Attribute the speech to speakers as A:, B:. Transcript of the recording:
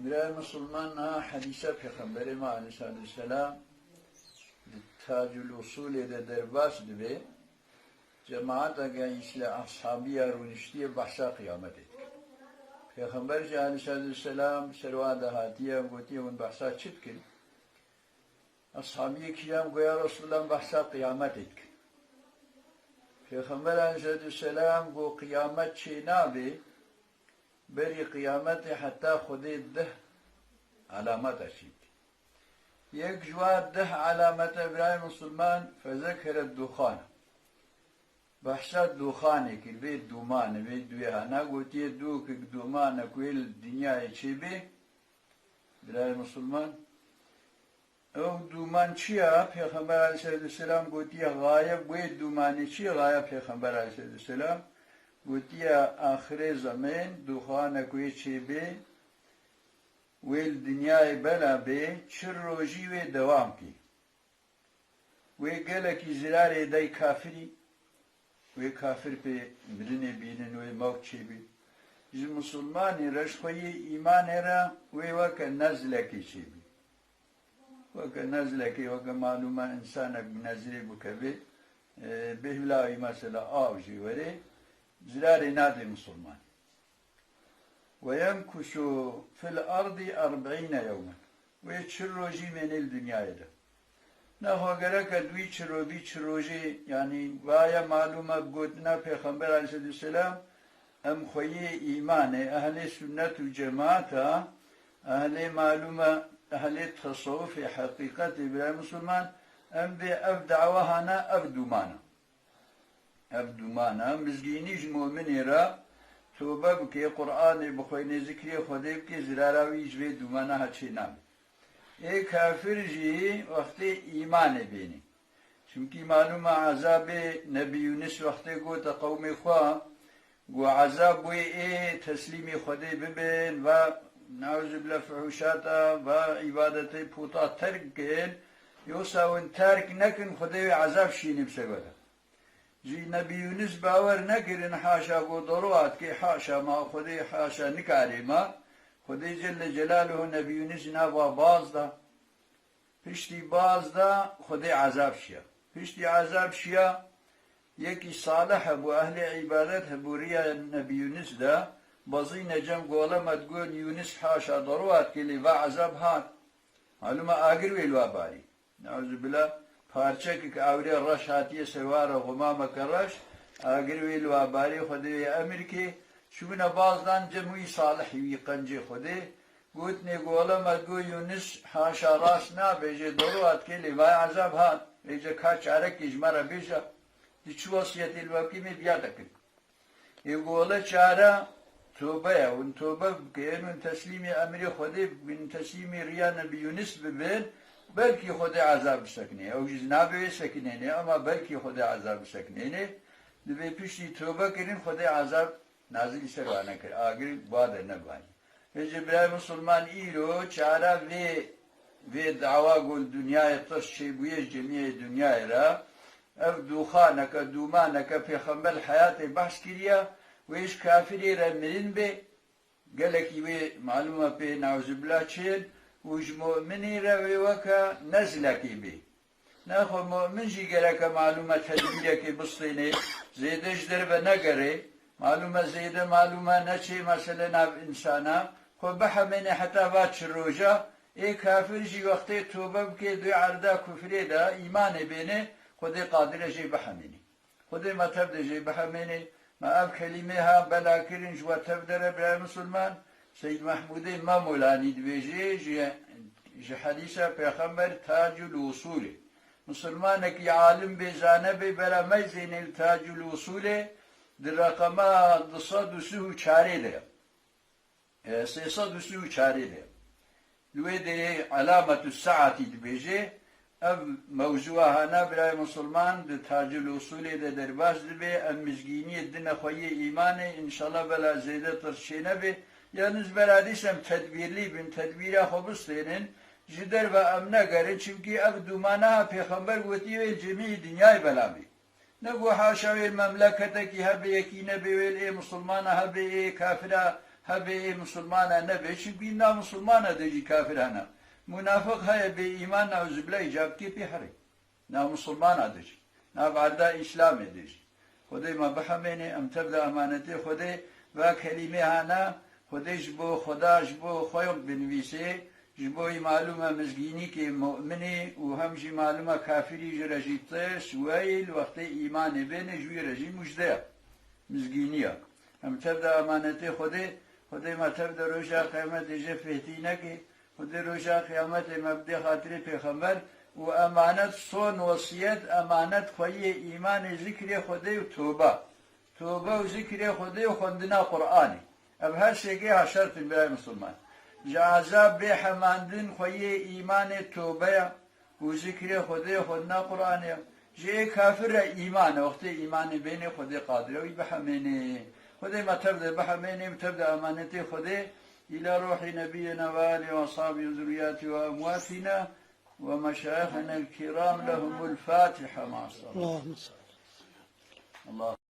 A: बिरार मुसलमान हदीसा पैगम्बर सलाम ताजुल उसूल de derbas dibe cemaat aga işle ashabi yarun işliye bahsa kıyamet etti. Peygamber Cihani Aleyhisselam servada hatiye goti un bahsa çıtkın. Ashabi kiyam goya Resulullah bahsa kıyamet etti. Peygamber Aleyhisselam go kıyamet çeyna be بری قیامت حتی خودی ده علامت اشید. یک جواد ده علامت برای مسلمان فذکر الدخان. بحثا دخانه که بی دومان بی دوی هانا گوتی دو که دومان کویل دنیای چی بی؟ برای مسلمان. أو دومان چیه؟ پیغمبر علیه السلام گوتی غایب. بی دومانی چی؟ غایب پیغمبر علیه السلام. گوتیا آخر زمان دوخانه کوی چی بی ویل دنیای بلا بی چر روژی وی دوام کی وی گله کی زرار دای کافری وی کافر پی برنه بینن وی موت چی بی جی مسلمانی رشخوی ایمان را وی وک نزلکی چی بی وک نزلکی وک معلومه انسان نزلی بکبی بهلاوی مثلا آوجی وری زلال نادي مسلمان ويمكش في الأرض أربعين يوما ويتشروجي من الدنيا إلى نهو قرأك دوي تشروبي تشروجي يعني وايا معلومة بقوتنا في خنبر عليه السلام أم خوي إيمان أهل سنة الجماعة أهل معلومة أهل التصوف في حقيقة إبراهيم مسلمان أم بأف دعوهنا أف دومانا ev dumana عبد مانا مزگینیش مومنی را توبه بکی قرآن بخوینه نزکری خودی بکی زراراویش به دومانه هچی نام ای کافر جی وقتی ایمان بینی چونکی معلوم عذاب نبی یونس وقتی گو تا قوم خواه گو عذاب بوی ای تسلیم خودی ببین و نعوذ بلا فحوشاتا و عبادت پوتا ترک کن یو ساون ترک نکن خودی عذاب شینی بسگوده جی نبی یونس باور نکردن حاشا گو دروات که حاشا ما خودی حاشا نکاری ما خودی جل جلاله نبی یونس نوا باز دا پشتی باز دا خودی عذاب شیا پشتی عذاب شیا یکی صالح بو اهل عبادت بو ریا نبی یونس دا بازی نجم گولا مدگون یونس حاشا دروات که لیوا عذاب هات معلومه آگر ویلوا باری نعوذ بالله پارچەکێک ئاورێ ڕەش هاتیە سەوارە غمامەکە ڕەش ئاگروی لواباری خودێ ئەمریکی چوونە بازدان جەمووی ساڵحیوی قەنجی خودێ گوتنێ گۆڵە مەگو یونس حاشا ڕاست نابێژێ دەڕوات کێ لێوای عذاب هات ێجە کا چارەکی ژمارە بێژە دیچوەسیەتی لوەکیمی بیا دەکرد ێ گۆڵە چارە توبەیە ون توبە بکەن من تەسلیمی ئەمری خودێ بن تەسلیمی ڕیا نەبی یونس ببێن belki Xuda azab sekne. O jiz nabe seknene ama belki Xuda azab seknene. Ve pişti tövbe kirin Xuda azab nazil servana kir. Agir bade ne bani. Ve Cibril Müslüman iro çara ve ve dava gol dünyaya taş şey buye cemiye dünyaya ra ev duhanaka dumanaka peygamber hayatı bahs kiriya ve iş kafiri re mirin be geleki ve maluma pe nauzubillah çin وش مؤمنی روی وکا نزلکی بی. نخو مؤمن جی گره که معلومه تدبیره که بسطینه زیدش در به نگره. معلومه زیده معلومه نچه مثلا نب انسانا. خو بحمینه حتی بات روژا ای کافر جی وقتی توبه بکه دوی عردا کفری دا ایمان بینه خودی قادر جی بحمینه خودی مطب ده جی بحمینه ما اب کلمه ها بلا کرن جوا تبدره برای مسلمان Seyyid Mahmud-i İmam Ulani dveži, že hadisa peygamber tacül usuli. Müslüman ki alim bezane be beramay zeynil tacül usuli di rakama dısa düsü çare de. E, sesa düsü çare de. Lüve de alametü saati dveži, ev mevzuha hana biray Müslüman di tacül usuli de derbaz dibe, em mizginiye dine khoyi imani, inşallah bela zeyde tırşine yalnız beradisem tedbirli bin tedbire hobustinin jider ve emne gari çünkü ev dumana peygamber goti ve cemi dünyayı belabi ne bu haşa ve memlekete ki habe yekine be ve Müslümana habe kafira هبه مسلمانه نبه چی بینا مسلمانه دجی کافرانه منافق های به ایمان نعوذ بالله اجابتی پی حری نا مسلمانه دجی نا بعد اسلام دجی خدای ما بحمینه ام تبدا امانتی خدای و کلمه هانا خودش بو خداش بو خویم بنویسه. جبوی معلومه مزگینی که مؤمنی و همجی معلومه کافری جرجی تش ویل وقت ایمان بین جوی رجی مجده. مزگینیه. هم تبدا امانتی خودی خودی ما تبدا روشا قیامت جه فهتی نکی خودی روشا قیامت مبدی خاطر پیغمبر. و امانت صون وصیت امانت خوی ایمان ذکر خودی و توبه. توبه و ذکر خودی و خوندنا قرآنی ئەم هەر ها شرط برای مسلمان. جازا بێحەماندن خۆیە ئیمانێ تۆبەیە وزیکرێ خۆدێ خۆنا قڕانێ ایمان کافرە ئیمانە وەختی ئیمانی بینێ خودێ قادرەوەی بەحەمێنێ خدي ما تبدأ بحميني تبدأ أمانتي خود إلى روح نبينا ذریات و امواتنا و ومشايخنا الكرام لهم الفاتحة مع الصلاة
B: اللهم صل.
A: الله.